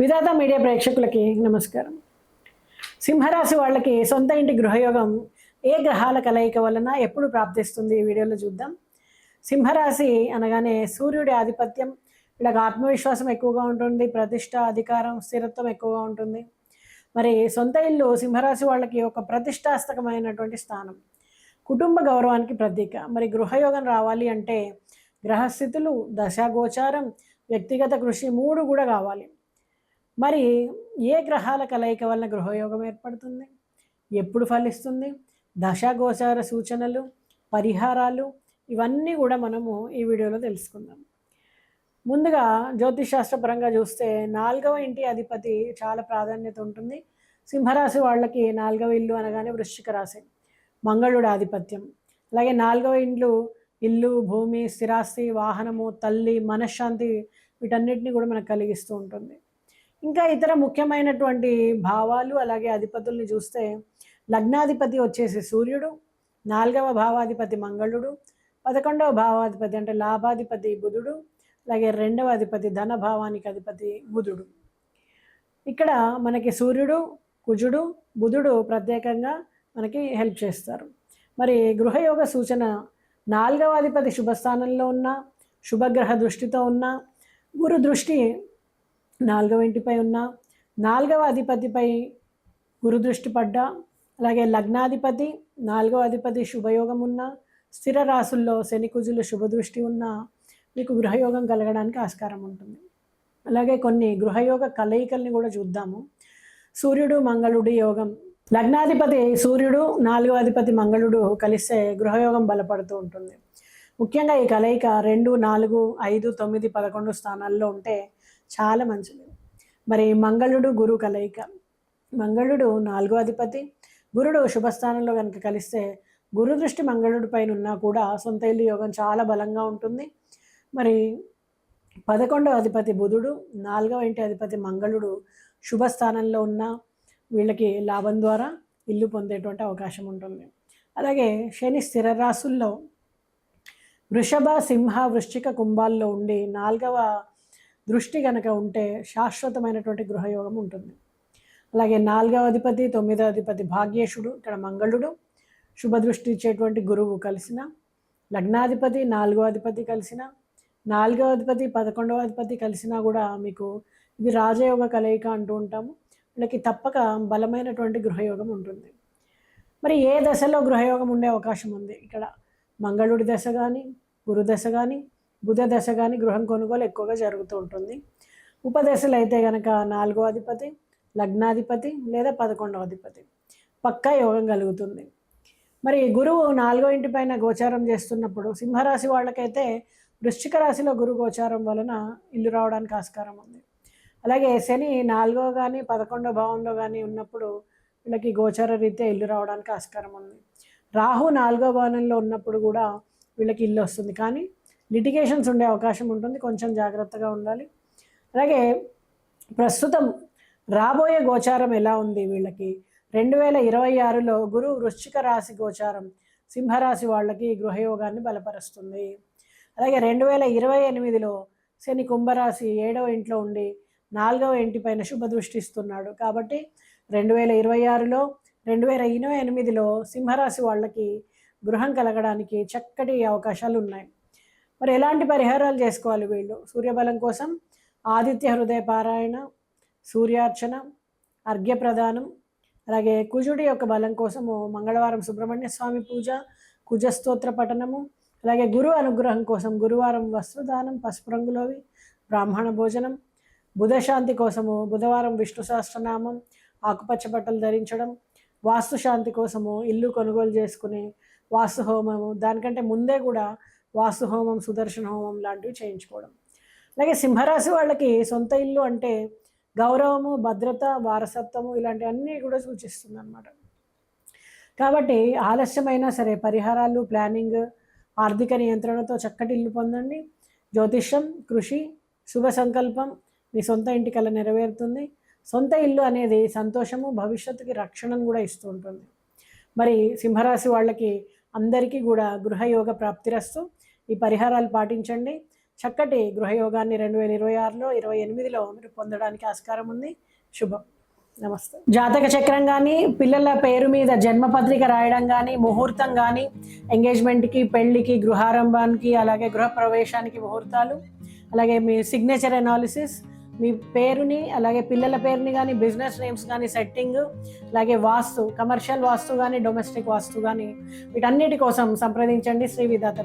విధాత media ప్రేక్షకులకి నమస్కారం. సింహరాశి వాళ్ళకి సొంత ఇంటి గృహయోగం ఏ గ్రహాల కలయిక వలన ఎప్పుడు ప్రాప్తిస్తుంది ఈ వీడియోలో చూద్దాం. సింహరాశి అనగానే సూర్యుడి ఆధిపత్యం వీళ్ళకి ఆత్మవిశ్వాసం ఎక్కువగా ఉంటుంది ప్రతిష్ట అధికారం స్థిరత్వం ఎక్కువగా ఉంటుంది. మరి సొంత ఇల్లు సింహరాశి వాళ్ళకి ఒక ప్రతిష్టాస్తకమైనటువంటి స్థానం. కుటుంబ గౌరవానికి ప్రతీక. మరి గృహయోగం రావాలి అంటే గ్రహస్థితులు దశాగోచారం వ్యక్తిగత కృషి మూడు కూడా కావాలి. మరి ఏ గ్రహాల కలయిక వలన గృహయోగం ఏర్పడుతుంది? ఎప్పుడు ఫలిస్తుంది? దశాగోచార సూచనలు పరిహారాలు ఇవన్నీ కూడా మనము ఈ వీడియోలో తెలుసుకుందాం. ముందుగా జ్యోతిషాస్త్రపరంగా చూస్తే నాలుగవ ఇంటి అధిపతి చాలా ప్రాధాన్యత ఉంటుంది. సింహరాశి వాళ్ళకి నాలుగవ ఇల్లు అనగానే వృశ్చిక రాశి మంగళుడు ఆధిపత్యం. అలాగే నాలుగవ ఇండ్లు ఇల్లు భూమి స్థిరాస్తి వాహనము తల్లి మనశ్శాంతి వీటన్నిటిని కూడా మనకు కలిగిస్తూ ఉంటుంది. ఇంకా ఇతర ముఖ్యమైనటువంటి భావాలు అలాగే అధిపతుల్ని చూస్తే లగ్నాధిపతి వచ్చేసి సూర్యుడు నాలుగవ భావాధిపతి మంగళుడు పదకొండవ భావాధిపతి అంటే లాభాధిపతి బుధుడు అలాగే రెండవ అధిపతి ధన భావానికి అధిపతి బుధుడు. ఇక్కడ మనకి సూర్యుడు కుజుడు బుధుడు ప్రత్యేకంగా మనకి హెల్ప్ చేస్తారు. మరి గృహయోగ సూచన నాలుగవ అధిపతి శుభస్థానంలో ఉన్న శుభగ్రహ దృష్టితో ఉన్న గురు దృష్టి నాలుగవ ఇంటిపై ఉన్న నాలుగవ అధిపతిపై గురు దృష్టి పడ్డా అలాగే లగ్నాధిపతి నాలుగవ అధిపతి శుభయోగం ఉన్న స్థిర రాసుల్లో శని కుజులు శుభదృష్టి ఉన్న మీకు గృహయోగం కలగడానికి ఆస్కారం ఉంటుంది. అలాగే కొన్ని గృహయోగ కలయికల్ని కూడా చూద్దాము. సూర్యుడు మంగళుడి యోగం లగ్నాధిపతి సూర్యుడు నాలుగో అధిపతి మంగళుడు కలిస్తే గృహయోగం బలపడుతూ ఉంటుంది. ముఖ్యంగా ఈ కలయిక రెండు నాలుగు ఐదు తొమ్మిది పదకొండు స్థానాల్లో ఉంటే చాలా మంచిది. మరి మంగళుడు గురు కలయిక. మంగళుడు నాలుగో అధిపతి. గురుడు శుభస్థానంలో కనుక కలిస్తే గురు దృష్టి మంగళుడి పైన ఉన్నా కూడా సొంత ఇల్లు యోగం చాలా బలంగా ఉంటుంది. మరి పదకొండవ అధిపతి బుధుడు నాలుగవ ఇంటి అధిపతి మంగళుడు శుభస్థానంలో ఉన్న వీళ్ళకి లాభం ద్వారా ఇల్లు పొందేటువంటి అవకాశం ఉంటుంది. అలాగే శని స్థిర రాసుల్లో వృషభ సింహ వృశ్చిక కుంభాల్లో ఉండి నాలుగవ దృష్టి కనుక ఉంటే శాశ్వతమైనటువంటి గృహయోగం ఉంటుంది. అలాగే నాలుగవ అధిపతి తొమ్మిదవ అధిపతి భాగ్యేశుడు ఇక్కడ మంగళుడు శుభ దృష్టి ఇచ్చేటువంటి గురువు కలిసిన లగ్నాధిపతి నాలుగవ అధిపతి కలిసిన నాలుగవ అధిపతి పదకొండవ అధిపతి కలిసినా కూడా మీకు ఇది రాజయోగ కలయిక అంటూ ఉంటాము. వీళ్ళకి తప్పక బలమైనటువంటి గృహయోగం ఉంటుంది. మరి ఏ దశలో గృహయోగం ఉండే అవకాశం ఉంది? ఇక్కడ మంగళుడి దశ కానీ గురు దశ కానీ బుధ దశ కానీ గృహం కొనుగోలు ఎక్కువగా జరుగుతూ ఉంటుంది. ఉపదశలు అయితే కనుక నాలుగో అధిపతి లగ్నాధిపతి లేదా పదకొండవ అధిపతి పక్కా యోగం కలుగుతుంది. మరి గురువు నాలుగో ఇంటి పైన గోచారం చేస్తున్నప్పుడు సింహరాశి వాళ్ళకైతే వృశ్చిక రాశిలో గురు గోచారం వలన ఇల్లు రావడానికి ఆస్కారం ఉంది. అలాగే శని నాలుగో కానీ పదకొండో భావంలో కానీ ఉన్నప్పుడు వీళ్ళకి గోచర రీత్యా ఇల్లు రావడానికి ఆస్కారం ఉంది. రాహు నాలుగో భవనంలో ఉన్నప్పుడు కూడా వీళ్ళకి ఇల్లు వస్తుంది. కానీ లిటిగేషన్స్ ఉండే అవకాశం ఉంటుంది. కొంచెం జాగ్రత్తగా ఉండాలి. అలాగే ప్రస్తుతం రాబోయే గోచారం ఎలా ఉంది వీళ్ళకి? రెండు వేల ఇరవై ఆరులో గురు వృశ్చిక రాశి గోచారం సింహరాశి వాళ్ళకి గృహయోగాన్ని బలపరుస్తుంది. అలాగే రెండు వేల ఇరవై ఎనిమిదిలో శని కుంభరాశి ఏడవ ఇంట్లో ఉండి నాలుగవ ఇంటి పైన శుభ దృష్టిస్తున్నాడు. కాబట్టి రెండు వేల ఇరవై ఆరులో రెండు వేల ఇరవై ఎనిమిదిలో సింహరాశి వాళ్ళకి గృహం కలగడానికి చక్కటి అవకాశాలు ఉన్నాయి. మరి ఎలాంటి పరిహారాలు చేసుకోవాలి వీళ్ళు? సూర్యబలం కోసం ఆదిత్య హృదయ పారాయణ సూర్యార్చన అర్ఘ్యప్రదానం అలాగే కుజుడి యొక్క బలం కోసము మంగళవారం సుబ్రహ్మణ్య స్వామి పూజ కుజస్తోత్ర పఠనము అలాగే గురు అనుగ్రహం కోసం గురువారం వస్త్రదానం పసుపు రంగులోవి బ్రాహ్మణ భోజనం బుధశాంతి కోసము బుధవారం విష్ణు సహస్రనామం ఆకుపచ్చ బట్టలు ధరించడం వాస్తు శాంతి కోసము ఇల్లు కొనుగోలు చేసుకుని వాస్తు హోమము దానికంటే ముందే కూడా వాస్తు హోమం సుదర్శన హోమం లాంటివి చేయించుకోవడం. అలాగే సింహరాశి వాళ్ళకి సొంత ఇల్లు అంటే గౌరవము భద్రత వారసత్వము ఇలాంటివన్నీ కూడా సూచిస్తుంది అనమాట కాబట్టి ఆలస్యమైనా సరే పరిహారాలు ప్లానింగ్ ఆర్థిక నియంత్రణతో చక్కటి ఇల్లు పొందండి. జ్యోతిష్యం కృషి శుభ సంకల్పం మీ సొంత ఇంటి నెరవేరుతుంది. సొంత ఇల్లు అనేది సంతోషము భవిష్యత్తుకి రక్షణను కూడా ఇస్తూ ఉంటుంది. మరి సింహరాశి వాళ్ళకి అందరికీ కూడా గృహయోగ ప్రాప్తిరస్తు. ఈ పరిహారాలు పాటించండి. చక్కటి గృహయోగాన్ని రెండు వేల ఇరవై ఆరులో ఇరవై ఎనిమిదిలో మీరు పొందడానికి ఆస్కారం ఉంది. శుభం. నమస్తే. జాతక చక్రం కానీ పిల్లల పేరు మీద జన్మపత్రిక రాయడం కానీ ముహూర్తం కానీ ఎంగేజ్మెంట్కి పెళ్ళికి గృహారంభానికి అలాగే గృహ ప్రవేశానికి ముహూర్తాలు అలాగే మీ సిగ్నేచర్ అనాలిసిస్ మీ పేరుని అలాగే పిల్లల పేరుని కానీ బిజినెస్ నేమ్స్ కానీ సెట్టింగ్ అలాగే వాస్తు కమర్షియల్ వాస్తు కానీ డొమెస్టిక్ వాస్తు కానీ వీటన్నిటి కోసం సంప్రదించండి శ్రీ విధాత